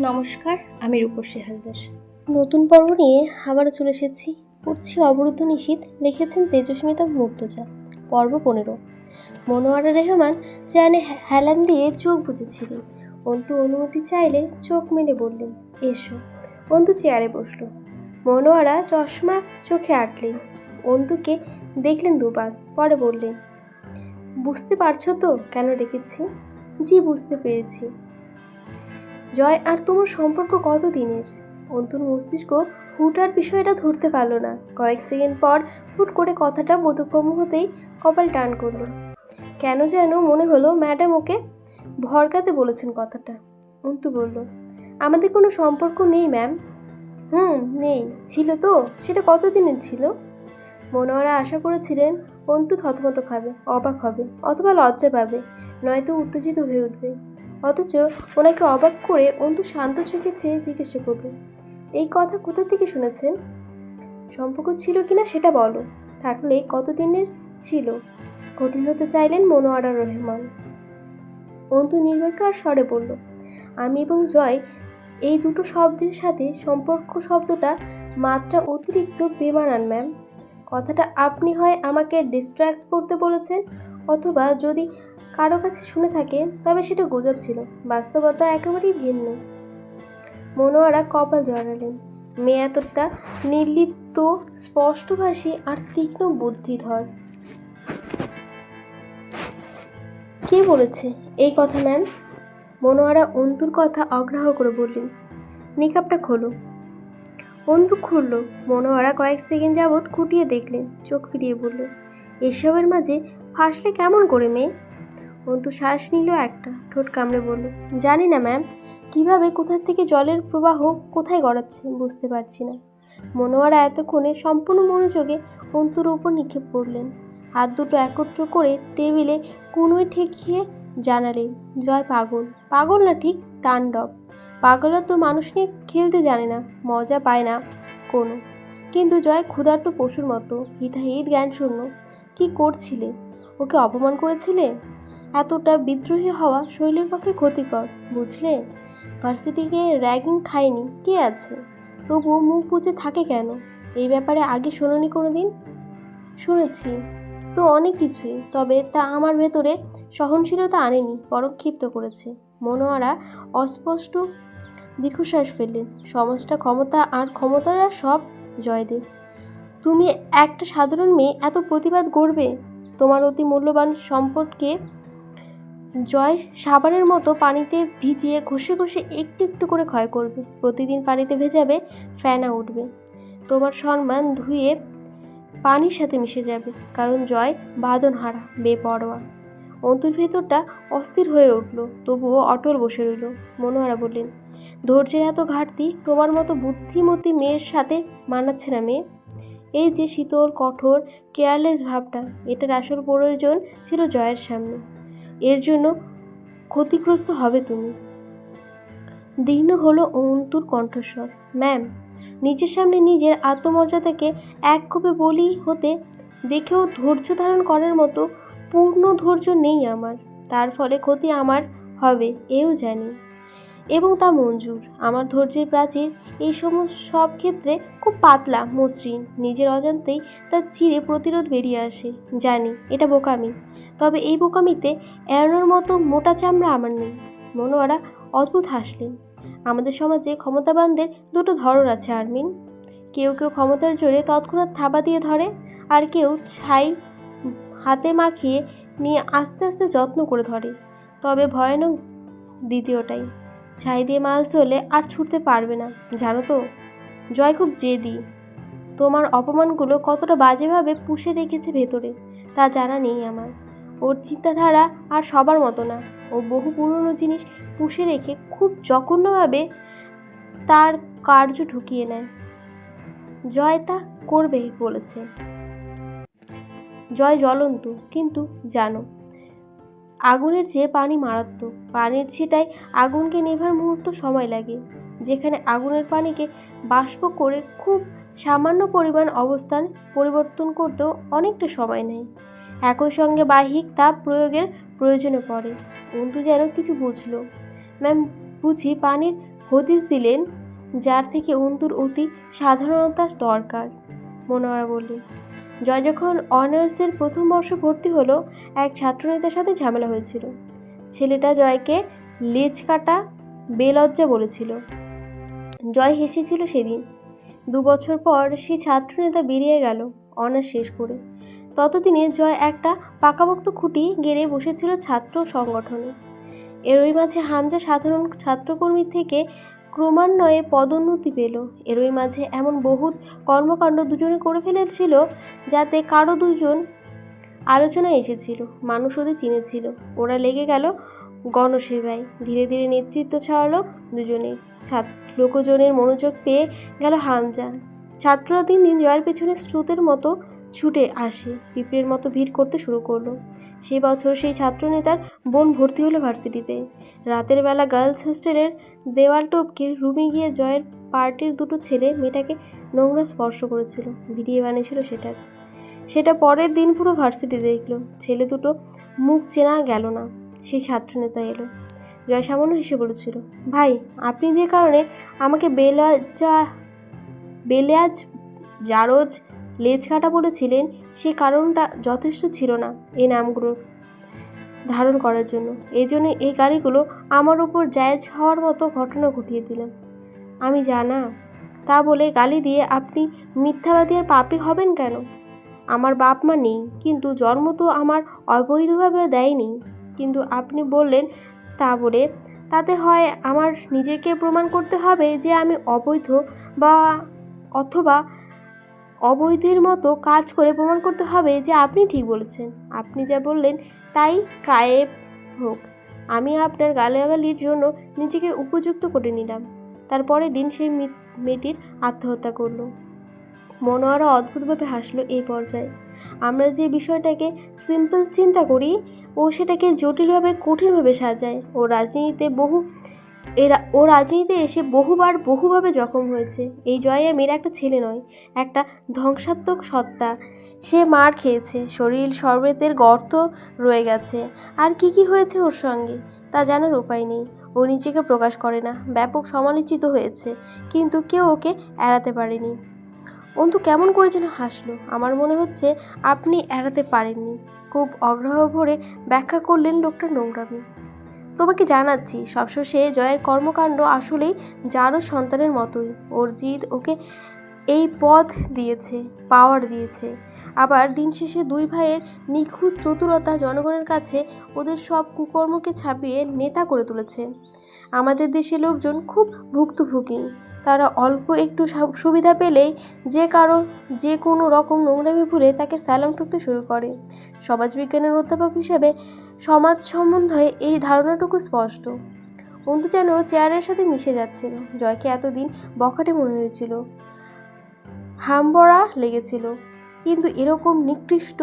নমস্কার, আমি রূপসী হালদার। নতুন পর্ব নিয়ে আবারও চলে এসেছি। পড়ছি অবরুদ্ধ নিশীত লিখেছেন তেজস্মিতা মুর্তজা পর্ব পনেরো। মনোয়ারা রেহমান চেয়ারে হেলান দিয়ে চোখ বুঝেছিলেন অন্তু অনুমতি চাইলে চোখ মেলে বললেন, এসো। অন্তু চেয়ারে বসল। মনোয়ারা চশমা চোখে আটলেন। অন্তুকে দেখলেন দুবার, পরে বললেন, বুঝতে পারছ তো কেন রেখেছি জি, বুঝতে পেরেছি। জয় আর তোমার সম্পর্ক কত দিনের অন্তুর মস্তিষ্ক হুটার বিষয়টা ধরতে পারল না। কয়েক সেকেন্ড পর হুট করে কথাটা বোধক্রম হতেই কপাল টান করল। কেন যেন মনে হলো ম্যাডাম ওকে ভরকাতে বলেছেন কথাটা। অন্তু বলল, আমাদের কোনো সম্পর্ক নেই, ম্যাম। হুম, নেই। ছিল তো? সেটা কত দিনের ছিল? মনোয়ারা আশা করেছিলেন অন্তু থতমত খাবে, অবাক হবে, অথবা লজ্জা পাবে, নয়তো উত্তেজিত হয়ে উঠবে। অথচ ওনাকে অবাক করে অন্তু শান্ত চোখে চেয়ে জিজ্ঞাসা করল, এই কথা কোথা থেকে শুনেছেন? সম্পর্ক ছিল কিনা সেটা বলো। থাকলে কতদিনের ছিল? কঠিন হতে চাইলেন মনোয়ারা রহমান। অন্তু নির্বাকার স্বরে বলল, আমি এবং জয় এই দুটো শব্দের সাথে সম্পর্ক শব্দটা মাত্রা অতিরিক্ত বেমানান, ম্যাম। কথাটা আপনি হয় আমাকে ডিস্ট্র্যাক্ট করতে বলেছেন, অথবা যদি কারও কাছে শুনে থাকে, তবে সেটা গুজব ছিল। বাস্তবতা একেবারেই ভিন্ন। মনোয়ারা কপাল জড়ালেন। মেয়ে এতটা নির্লিপ্ত, স্পষ্টভাষী আর তীক্ষ্ণ বুদ্ধিধর। কে বলেছে এই কথা, ম্যাম? মনোয়ারা অন্তুর কথা অগ্রাহ্য করে বললেন নিকাপটা খোলো। অন্তু খুলল। মনোয়ারা কয়েক সেকেন্ড যাবৎ খুঁটিয়ে দেখলেন, চোখ ফিরিয়ে বললেন, এসবের মাঝে ফাঁসলে কেমন করে, মেয়ে? অন্তু শ্বাস নিল একটা, ঠোঁট কামড়ে বলল, জানি না, ম্যাম। কীভাবে, কোথা থেকে জলের প্রবাহ কোথায় গড়াচ্ছে বুঝতে পারছি না। মনোয়ারা এতক্ষণে সম্পূর্ণ মনোযোগে অন্তুর ওপর নিক্ষেপ করলেন। হাত দুটো একত্র করে টেবিলে কুনুই ঠেকিয়ে জানালেন, জয় পাগল। পাগল না ঠিক, তাণ্ডব। পাগলা তো মানুষ নিয়ে খেলতে জানে না, মজা পায় না কোনো। কিন্তু জয় ক্ষুধার্ত পশুর মতো, হিতাহিত জ্ঞান শূন্য কী করছিলে? ওকে অপমান করেছিলে? এতটা বিদ্রোহী হওয়া শরীরের পক্ষে ক্ষতিকর, বুঝলে? ভার্সিটিকে র্যাগিং খায়নি, কে আছে? তবুও মুখ বুঝে থাকে কেন? এই ব্যাপারে আগে শোনোনি কোনো দিন শুনেছি, তো অনেক কিছুই, তবে তা আমার ভেতরে সহনশীলতা আনেনি বরং ক্ষিপ্ত করেছে। মনোয়ারা অস্পষ্ট দীর্ঘশ্বাস ফেললেন। সমাজটা ক্ষমতা আর ক্ষমতারা সব জয় জয়দেব তুমি একটা সাধারণ মেয়ে, এত প্রতিবাদ করবে তোমার অতি মূল্যবান সম্পদকে জয় সাবানের মতো পানিতে ভিজিয়ে ঘষে ঘষে একটু একটু করে ক্ষয় করবে। প্রতিদিন পানিতে ভেজাবে ফ্যানা উঠবে। তোমার সম্মান ধুয়ে পানির সাথে মিশে যাবে, কারণ জয় বাদনহারা বেপরোয়া। অন্তুর ভেতরটা অস্থির হয়ে উঠল, তবুও অটল বসে রইল। মনোহারা বললেন, ধৈর্যের এত ঘাটতি তোমার মতো বুদ্ধিমতী মেয়ের সাথে মানাচ্ছে না মেয়ে। এই যে শীতল, কঠোর কেয়ারলেস ভাবটা, এটার আসল প্রয়োজন ছিল জয়ের সামনে। এর জন্য ক্ষতিগ্রস্ত হবে তুমি। দীর্ণ হলো অন্তুর কণ্ঠস্বর। ম্যাম, নিজের সামনে নিজের আত্মমর্যাদাকে এক কোপে বলি হতে দেখেও ধৈর্য ধারণ করার মতো পূর্ণ ধৈর্য নেই আমার। তার ফলে ক্ষতি আমার হবে, এও জানি। এবং তা মঞ্জুর। আমার ধৈর্যের প্রাচীর এই সমস্ত সব ক্ষেত্রে খুব পাতলা, মসৃণ। নিজের অজান্তেই তার চিরে প্রতিরোধ বেরিয়ে আসে। জানি, এটা বোকামি। তবে এই বোকামিতে এড়ানোর মতো মোটা চামড়া আমার নেই। মনোয়ারা অদ্ভুত হাসলেন। আমাদের সমাজে ক্ষমতাবানদের দুটো ধরন আছে, আর্মিন। কেউ কেউ ক্ষমতার জোরে তৎক্ষণাৎ থাবা দিয়ে ধরে, আর কেউ ছাই হাতে মাখিয়ে নিয়ে আস্তে আস্তে যত্ন করে ধরে। তবে ভয়ানক দ্বিতীয়টাই। ছাই দিয়ে মাছ ধরলে আর ছুটতে পারবে না, জানো তো? জয় খুব জেদি। তোমার অপমানগুলো কতটা বাজেভাবে পুষে রেখেছে ভেতরে, তা জানা নেই আমার। ওর চিন্তাধারা আর সবার মতো না। ও বহু পুরনো জিনিস পুষে রেখে খুব জঘন্যভাবে তার কার্য ঢুকিয়ে নেয়। জয় তা করবে বলেছে। জয় জ্বলন্ত, কিন্তু জানো আগুনের চেয়ে পানি মারাত্মক। পানির ছিটায় আগুনকে নেভার মুহূর্ত সময় লাগে, যেখানে আগুনের পানিকে বাষ্প করে খুব সামান্য পরিমাণ অবস্থান পরিবর্তন করতেও অনেকটা সময় নেয়। একই সঙ্গে বাহিক তাপ প্রয়োগের প্রয়োজনে পড়ে। অন্তু যেন কিছু বুঝলো। ম্যাম, বুঝি পানির হদিস দিলেন, যার থেকে অন্তুর অতি সাধারণতা দরকার, মনোয়ারা বললেন। জয় যখন অনার্সের প্রথম বর্ষ ভর্তি হলো, এক ছাত্রনেতার সাথে ঝামেলা হয়েছিল। ছেলেটা জয়কে লেজ কাটা, বেলজ্জা বলেছিল। জয় হেসেছিল সেদিন। দু বছর পর সেই ছাত্রনেতা বেরিয়ে গেল অনার্স শেষ করে। ততদিনে জয় একটা পাকাপোক্ত খুঁটি গেড়ে বসেছিল ছাত্র সংগঠনে। এরই মাঝে হামজা সাধারণ ছাত্রকর্মী থেকে ক্রমান্বয়ে পদোন্নতি পেল। এরই মাঝে এমন বহুত কর্মকাণ্ড দুজনে করে ফেলেছিল যাতে কারও দুজন আলোচনায় এসেছিল, মানুষ ওদের চিনেছিল। ওরা লেগে গেল গণসেবায়। ধীরে ধীরে নেতৃত্ব ছাড়ালো দুজনে। ছাত্র লোকজনের মনোযোগ পেয়ে গেল হামজা। ছাত্ররা দিন দিন জয়ের পেছনে স্রোতের মতো ছুটে আসে। পিঁপড়ের মতো ভিড় করতে শুরু করল। সে বছর সেই ছাত্রনেতার বোন ভর্তি হলো ভার্সিটিতে। রাতের বেলা গার্লস হোস্টেলের দেওয়াল টপকে রুমে গিয়ে জয়ের পার্টির দুটো ছেলে মেয়েটাকে নোংরা স্পর্শ করেছিল, ভিডিও বানিয়েছিল সেটার। সেটা পরের দিন পুরো ভার্সিটি দেখল, ছেলে দুটো মুখ চেনা গেল না, সেই ছাত্রনেতা এলো। জয় সামান্য হেসে বলেছিল, ভাই, আপনি যে কারণে আমাকে বেলাজা বেলেয়াজ জারজ লেজ কাটা বলেছিলেন, সে কারণটা যথেষ্ট ছিল না এই নামগুলো ধারণ করার জন্য। এই জন্য এই গালিগুলো আমার ওপর জায়েজ হওয়ার মতো ঘটনা ঘটিয়ে দিলাম। আমি জানা, তা বলে গালি দিয়ে আপনি মিথ্যাবাদী আর পাপী হবেন কেন? আমার বাপ মা নেই, কিন্তু জন্ম তো আমার অবৈধভাবে দেয়নি। কিন্তু আপনি বললেন, তা বলে তাতে হয় আমার নিজেকে প্রমাণ করতে হবে যে আমি অবৈধ বা অথবা অবৈধের মতো কাজ করে প্রমাণ করতে হবে যে আপনি ঠিক বলেছেন। আপনি যা বললেন তাই কায়েব হোক। আমি আপনার গালাগালির জন্য নিজেকে উপযুক্ত করে নিলাম। তারপরে দিন সেই মেয়েটির আত্মহত্যা করল। মনোয়ারা অদ্ভুতভাবে হাসলো এই পর্যায়ে। আমরা যে বিষয়টাকে সিম্পল চিন্তা করি, ও সেটাকে জটিলভাবে, কঠিনভাবে সাজায়। ও রাজনীতিতে বহু এরা, ও রাজনীতিতে এসে বহুবার, বহুভাবে জখম হয়েছে। এই জয় আমির একটা ছেলে নয়, একটা ধ্বংসাত্মক সত্তা। সে মার খেয়েছে, শরীর শরবতের গর্ত রয়ে গেছে। আর কি কি হয়েছে ওর সঙ্গে, তা জানার উপায় নেই। ও নিজেকে প্রকাশ করে না, ব্যাপক সমালোচিত হয়েছে, কিন্তু কেউ ওকে এড়াতে পারেনি। অন্তু কেমন করে যেন হাসলো। আমার মনে হচ্ছে আপনি এড়াতে পারেননি। খুব অগ্রহ ভরে ব্যাখ্যা করলেন লোকটার নোংরামি। তোমাকে জানাচ্ছি, সবশেষে জয়ের কর্মকাণ্ড আসলেই যারও সন্তানের মতোই। ওর জিদ ওকে এই পদ দিয়েছে, পাওয়ার দিয়েছে। আবার দিন শেষে দুই ভাইয়ের নিখুঁত চতুরতা জনগণের কাছে ওদের সব কুকর্মকে ছাপিয়ে নেতা করে তুলেছে। আমাদের দেশে লোকজন খুব ভুক্তভোগী। তারা অল্প একটু সুবিধা পেলেই যে কারও যে কোনো রকম নোংরামি ভুলে তাকে স্যালাম ঠুকতে শুরু করে। সমাজবিজ্ঞানের অধ্যাপক হিসেবে সমাজ সম্বন্ধে এই ধারণাটুকু স্পষ্ট। অন্তু যেন চেয়ারের সাথে মিশে যাচ্ছিল। জয়কে এতদিন বখাটে মনে হয়েছিল। হামবড়া লেগেছিল। কিন্তু এরকম নিকৃষ্ট,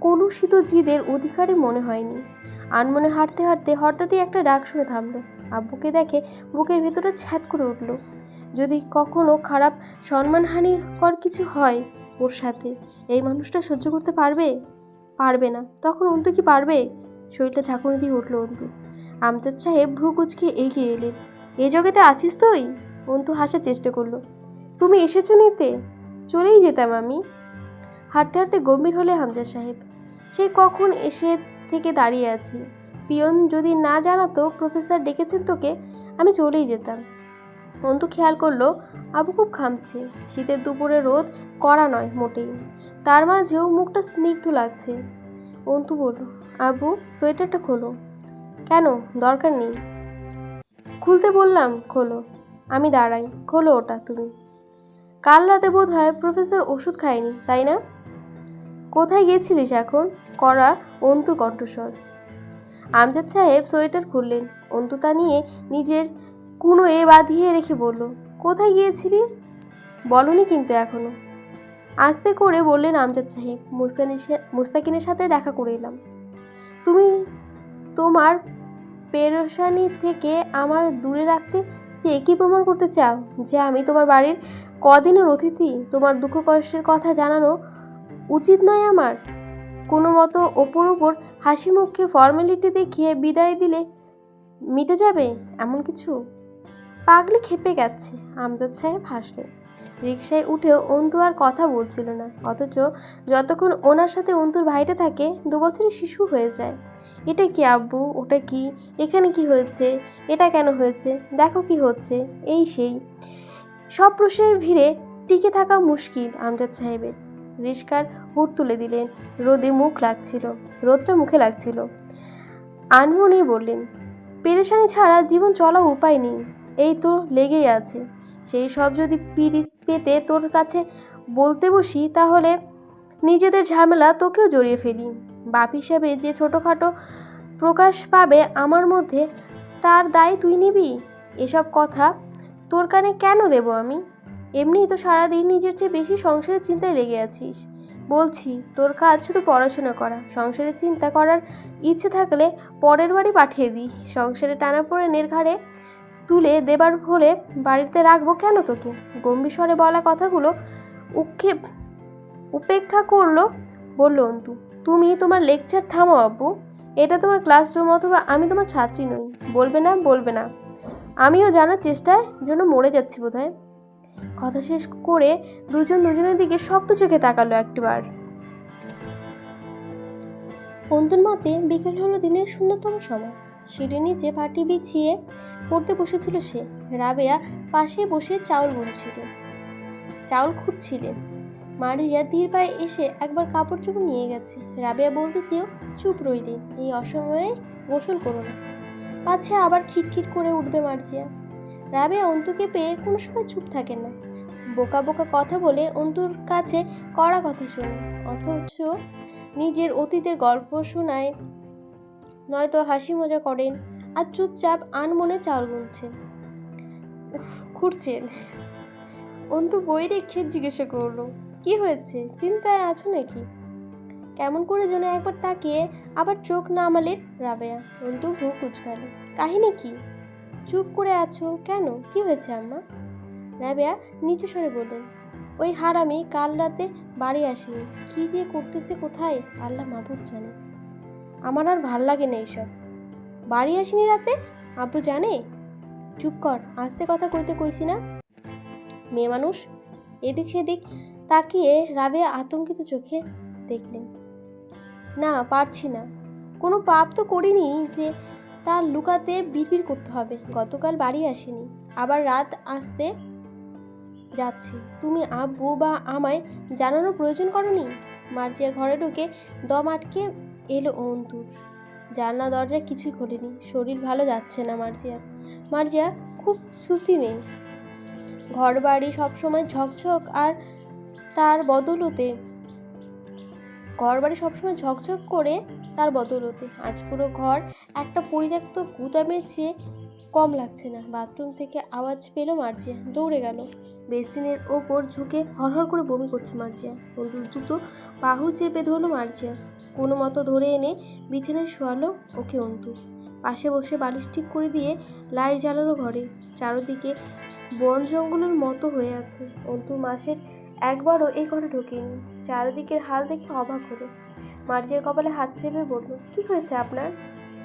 কলুষিত জিদের অধিকারী মনে হয়নি। আনমনে হাঁটতে হাঁটতে হঠাৎই একটা ডাক শুনে থামলো। আব্বুকে দেখে বুকের ভেতরে ছ্যাদ করে উঠল। যদি কখনো খারাপ সম্মানহানিকর কিছু হয় ওর সাথে, এই মানুষটা সহ্য করতে পারবে? পারবে না। তখন অন্তু কি পারবে? শরীরটা ঝাঁকুনি দিয়ে উঠল অন্তু। আমজাদ সাহেব ভ্রু কুচকে এগিয়ে এলেন এ জগতে আছিস তুই? অন্তু হাসার চেষ্টা করল, তুমি এসেছ নিতে? চলেই যেতাম আমি। হাঁটতে হাঁটতে গম্ভীর হলে হামজাদ সাহেব, সে কখন এসে থেকে দাঁড়িয়ে আছি? পিয়ন যদি না জানাতো, প্রফেসর ডেকেছেন তোকে, আমি চলেই যেতাম। অন্তু খেয়াল করল, আবু খুব খামছে শীতের দুপুরে রোদ কড়া নয়, মোটেই। তার মাঝেও মুখটা স্নিগ্ধ লাগছে। অন্তু বলল আবু সোয়েটারটা খোলো। কেন? দরকার নেই। খুলতে বললাম, খোলো। আমি দাঁড়াই, খোলো ওটা তুমি। কাল রাতে বোধ হয় প্রফেসর ওষুধ খায়নি, তাই না? কোথায় গিয়েছিলিস এখন? করা অন্তু কণ্ঠস্বর। আমজাদ সাহেব সোয়েটার খুললেন। অন্তু তা নিয়ে নিজের কুনো এ বাঁধিয়ে রেখে বলল, কোথায় গিয়েছিলি? বলনি কিন্তু এখনও। আস্তে করে বললেন আমজাদ সাহেব মুস্তানির মুস্তাকিনের সাথে দেখা করে এলাম। তুমি তোমার পেরেশানি থেকে আমার দূরে রাখতে চেয়ে কী প্রমাণ করতে চাও? যে আমি তোমার বাড়ির কদিনের অতিথি, তোমার দুঃখ কষ্টের কথা জানানো উচিত নয় আমার। কোনো মতো ওপর ওপর হাসি মুখে ফর্মালিটি দেখিয়ে বিদায় দিলে মিটে যাবে এমন কিছু? পাগলি খেপে গেছে, আমজাদ সাহেব হাসলেন। রিকশায় উঠেও অন্তু আর কথা বলছিল না। অথচ যতক্ষণ ওনার সাথে অন্তুর ভাইটা থাকে, দু বছরের শিশু হয়ে যায়। এটা কি আব্বু? ওটা কি? এখানে কি হয়েছে? এটা কেন হয়েছে? দেখো কি হচ্ছে। এই সেই। সব প্রশ্নের ভিড়ে টিকে থাকা মুশকিল, আমজাদ সাহেবের। রিস্কার হুট তুলে দিলেন। রোদে মুখ লাগছিল। রোদটা মুখে লাগছিল। আনমনেই বললেন, পেরেশানি ছাড়া জীবন চলা উপায় নেই। এই তো লেগেই আছে। সেই সব যদি পিড়ি পেতে তোর কাছে বলতে বসি, তাহলে নিজেদের ঝামেলা তোকেও জড়িয়ে ফেলি। বাপ হিসাবে যে ছোটোখাটো প্রকাশ পাবে আমার মধ্যে, তার দায় তুই নিবি? এসব কথা তোর কানে কেন দেব আমি? এমনিই তো সারাদিন নিজের চেয়ে বেশি সংসারের চিন্তায় লেগে আছিস। বলছি, তোর কাজ শুধু পড়াশোনা করা। সংসারের চিন্তা করার ইচ্ছে থাকলে পরের বাড়ি পাঠিয়ে দিই। সংসারে টানা পড়ে ঘাড়ে তুলে দেবার হলে বাড়িতে রাখব কেন তোকে? গম্ভীর স্বরে বলা কথাগুলো উক্ষেপ উপেক্ষা করল, বলল, অন্তু, তুমি তোমার লেকচার থামো আব্বু। এটা তোমার ক্লাসরুম অথবা আমি তোমার ছাত্রী নই। বলবে না বলবে না। আমিও জানার চেষ্টায় জন্য মরে যাচ্ছি বোধহয়। কথা শেষ করে দুজন দুজনের দিকে শক্ত চোখে তাকালো একটিবার। অন্তুর মতে, বিকেল হলো দিনের শূন্যতম সময়। সিঁড়ির নিচে পাটি বিছিয়ে পড়তে বসেছিল সে। রাবেয়া পাশে বসে চাউল গুনছিল। চাউল খুঁটছিলেন মারিয়া ধীর পায়ে এসে একবার কাপড় চোপড় নিয়ে গেছে। রাবেয়া বলতে চেয়েও, চুপ রইলেন এই অসময়ে গোসল করো না। পাছে আবার খিটখিট করে উঠবে মার্জিয়া। রাবেয়া অন্তুকে পেয়ে কোনো সময় চুপ থাকে না। বোকা বোকা কথা বলে অন্তুর কাছে কড়া কথা শোনে। অথচ নিজের অতীতের গল্প শোনায়। নয়তো হাসি মজা করেন আর চুপচাপ আনমনে চাল গুনছেন। খুঁড়ছেন। অন্তু বই রেখে জিজ্ঞাসা করল, কি হয়েছে? চিন্তায় আছো নাকি? কেমন করে যেন একবার তাকিয়ে আবার চোখ নামালে রাবেয়া। অন্তু ভ্রু কুচকালো, কাহিনী কি? চুপ করে আছো কেন? কি হয়েছে আম্মা? রাবেয়া নিচু স্বরে বললেন ওই হারামি কাল রাতে বাড়ি আসেনি। কি যে করতেছে কোথায়, আল্লাহ মাহবুব জানে। আমার আর ভালো লাগে না এইসব। বাড়ি আসেনি রাতে? আব্বু জানে? চুপ কর, আস্তে কথা কইতে কইছি না। মেয়ে মানুষ, এদিক সেদিক তাকিয়ে রাবে আতঙ্কিত চোখে দেখলেন। না, পারছি না। কোনো পাপ তো করিনি যে তার লুকাতে বিড়বিড় করতে হবে। গতকাল বাড়ি আসেনি। আবার রাত আসতে যাচ্ছে। তুমি আব্বু বা আমায় জানানোর প্রয়োজন করনি? মার্জিয়া ঘরে ঢুকে দম আটকে এলো অন্তুর। জানলা দরজা কিছুই খোলেনি। শরীর ভালো যাচ্ছে না মার্জিয়ার মার্জিয়া খুব সুফি মেয়ে। ঘর বাড়ি সবসময় ঝকঝক আর তার বদলতে। ঘর বাড়ি সবসময় ঝকঝক করে তার বদলতে। আজ পুরো ঘর একটা পরিত্যক্ত গুদামের চেয়ে কম লাগছে না। বাথরুম থেকে আওয়াজ পেল মার্জিয়া। দৌড়ে গেল। বেসিনের ওপর ঝুঁকে হরহর করে বমি করছে মার্জিয়া। অন্তুর দ্রুত বাহু চেপে ধরলো মার্জিয়া। কোনো মতো ধরে এনে বিছানায় শোয়ালো ওকে অন্তু। পাশে বসে বালিশ ঠিক করে দিয়ে লাইট জ্বালালো ঘরে। চারদিকে বন জঙ্গলের মতো হয়ে আছে। অন্তু মাসের একবারও এই ঘরে ঢোকেনি। চারিদিকের হাল দেখে অবাক হলো। মার্জিয়ার কপালে হাত চেপে বলল, কি হয়েছে আপনার?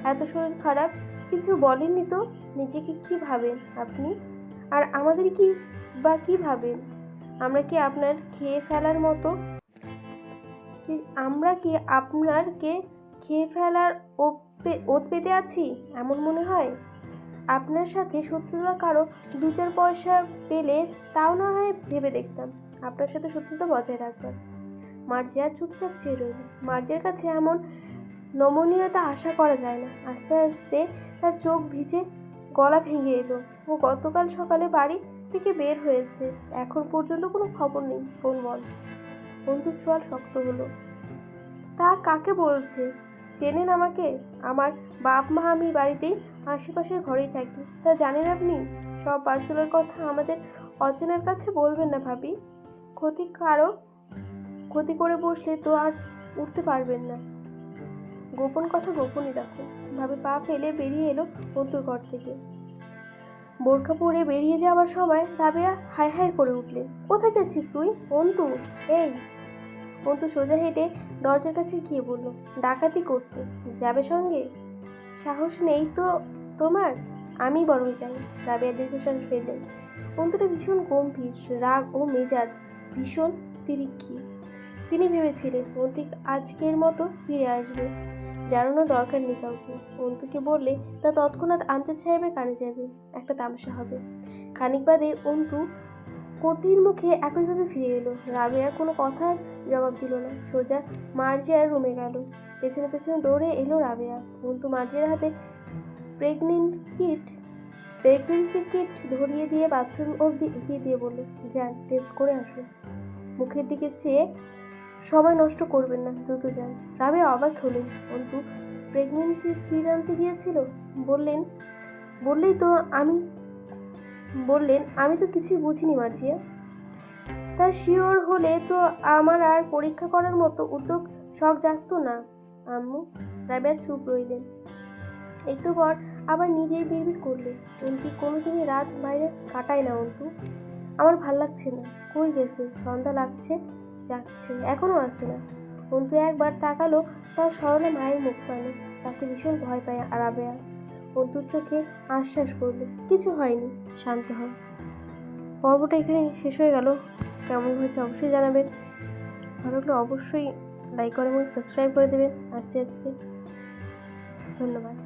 এত শরীর খারাপ, কিছু বলেননি তো? নিজেকে কি ভাবেন আপনি? আর আমাদের কি বা কি ভাবেন? আমরা কি আপনার খেয়ে ফেলার মতো? কি আমরা কি আপনারকে খেয়ে ফেলার ওত পেতে আছি? এমন মনে হয়? আপনার সাথে শত্রুতা কারও দু চার পয়সা পেলে তাও না হয় ভেবে দেখতাম। আপনার সাথে শত্রুতা বজায় রাখবার। মার্জিয়া চুপচাপ চেয়ে রইল। মার্জিয়ার কাছে এমন নমনীয়তা আশা করা যায় না। আস্তে আস্তে তার চোখ ভিজে গলা ভেঙে এলো। ও গতকাল সকালে বাড়ি থেকে বের হয়েছে। এখন পর্যন্ত কোনো খবর নেই, ফোন বন্ধ। বন্ধুর চোয়াল শক্ত হলো। তা কাকে বলছে? চেনেন আমাকে? আমার বাপ মা আমি বাড়িতেই আশেপাশের ঘরেই থাকি। তা জানেন আপনি? সব পার্সেলের কথা আমাদের অচেনার কাছে বলবেন না ভাবি। ক্ষতি কারও? ক্ষতি করে বসলে তো আর উঠতে পারবেন না। গোপন কথা গোপনই রাখুন ভাবে পা ফেলে বেরিয়ে এলো অন্তুর ঘর থেকে। বোরখা পরে বেরিয়ে যাওয়ার সময় রাবেয়া হাই হাই করে উঠলেন কোথায় যাচ্ছিস তুই? অন্তু। এই। অন্তু সোজা হেঁটে দরজার কাছে গিয়ে বলল, ডাকাতি করতে। যাবে সঙ্গে? সাহস নেই তো তোমার? আমি বরং যাই। রাবেয়া দীর্ঘশ্বাস ফেললেন। অন্তটা ভীষণ গম্ভীর, রাগ ও মেজাজ ভীষণ তিরিক্ষি তিনি ভেবেছিলেন, অন্তিক আজকের মতো ফিরে আসবে। জানানো দরকার নেই কাউকে। অন্তুকে বললে, তা তৎক্ষণাৎ আমজাদ সাহেবের কানে যাবে। একটা তামাশা হবে। খানিক বাদে অন্তু কটির মুখে একইভাবে ফিরে এলো। রাবেয়া কোনো কথার জবাব দিল না। সোজা মার্জিয়ার রুমে গেল। পেছনে পেছনে দৌড়ে এলো রাবেয়া। অন্তু মার্জিয়ার হাতে প্রেগনেন্ট কিট, প্রেগনেন্সি কিট ধরিয়ে দিয়ে বাথরুম অবধি এগিয়ে দিয়ে বলল, যান, টেস্ট করে আসুন। মুখের দিকে চেয়ে সময় নষ্ট করবেন না দ্রুত যান রাবেয়া অবাক হলেন। অন্তু প্রেগনেন্টি কিট জানতে গিয়েছিল বললেন, বললেই তো আমি, বললেন, আমি তো কিছুই বুঝিনি, মার্জিয়া। তা শিওর হলে তো আমার আর পরীক্ষা করার মতো উদ্যোগ শখ জাগত না, আম্মু। রাবেয়া চুপ রইলেন। একটু পর আবার নিজেই বিড়বিড় করলেন। অন্তি কোনোদিনই রাত বাইরে কাটায় না, অন্তু। আমার ভালো লাগছে না। কই গেছে? সন্ধ্যা লাগছে। যাচ্ছে, এখনও আসছে না। অন্তু একবার তাকালো, তার স্মরণে মায়ের মুখ পানে তাকে ভীষণ ভয় পায় রাবেয়া অন্তুর চোখে আশ্বাস করল, কিছু হয়নি, শান্ত হও। পর্বটা এখানে শেষ হয়ে গেল। কেমন হয়েছে অবশ্যই জানাবেন। ভালো লাগলে অবশ্যই লাইক করে এবং সাবস্ক্রাইব করে দেবেন। আসছে আজকে। ধন্যবাদ।